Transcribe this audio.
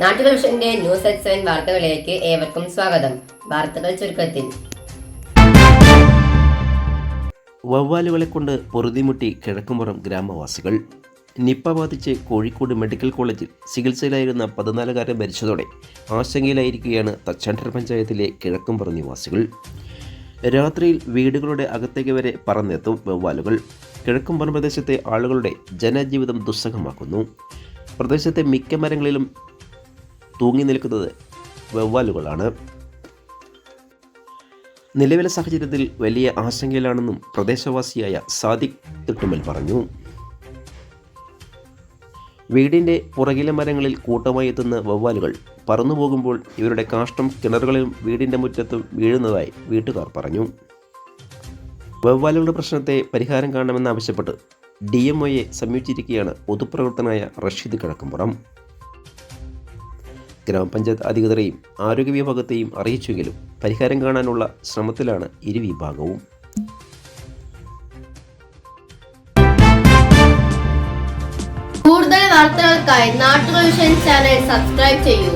നാട്ടുകൾ വിഷന്റെ news at seven വാർത്തകളിലേക്ക് ഏവർക്കും സ്വാഗതം. വാർത്തകൾ ചുരുക്കത്തിൽ. വവ്വാലുകളെ കൊണ്ട് പൊറുതിമുട്ടി കിഴക്കുംപുറം ഗ്രാമവാസികൾ. നിപ്പ ബാധിച്ച് കോഴിക്കോട് മെഡിക്കൽ കോളേജിൽ ചികിത്സയിലായിരുന്ന പതിനാലുകാരൻ മരിച്ചതോടെ ആശങ്കയിലായിരിക്കുകയാണ് തച്ചാണ്ടർ പഞ്ചായത്തിലെ കിഴക്കുംപുറം നിവാസികൾ. രാത്രിയിൽ വീടുകളുടെ അകത്തേക്ക് വരെ പറന്നെത്തും വവ്വാലുകൾ. കിഴക്കുംപുറം പ്രദേശത്തെ ആളുകളുടെ ജനജീവിതം ദുസ്സഹമാക്കുന്നു. പ്രദേശത്തെ മിക്ക മരങ്ങളിലും തൂങ്ങി നിൽക്കുന്നത് വവ്വാലുകളാണ്. നിലവിലെ സാഹചര്യത്തിൽ വലിയ ആശങ്കയിലാണെന്നും പ്രദേശവാസിയായ സാദിഖ് തിട്ടുമൽ പറഞ്ഞു. വീടിന്റെ പുറകിലെ മരങ്ങളിൽ കൂട്ടമായി എത്തുന്ന വവ്വാലുകൾ പറന്നു പോകുമ്പോൾ ഇവരുടെ കാഷ്ടം കിണറുകളിലും വീടിന്റെ മുറ്റത്തും വീഴുന്നതായി വീട്ടുകാർ പറഞ്ഞു. വവ്വാലുകളുടെ പ്രശ്നത്തെ പരിഹാരം കാണണമെന്നാവശ്യപ്പെട്ട് ഡി എം ഒയെ സമീപിച്ചിരിക്കുകയാണ് പൊതുപ്രവർത്തനായ റഷീദ് കിഴക്കുംപുറം ഗ്രാമപഞ്ചായത്ത് അധികൃതരെയും ആരോഗ്യ വിഭാഗത്തെയും അറിയിച്ചെങ്കിലും പരിഹാരം കാണാനുള്ള ശ്രമത്തിലാണ് ഇരു വിഭാഗവും കൂടുതൽ വാർത്തകൾക്കായി നാട്ടുകൾ ചാനൽ സബ്സ്ക്രൈബ് ചെയ്യൂ.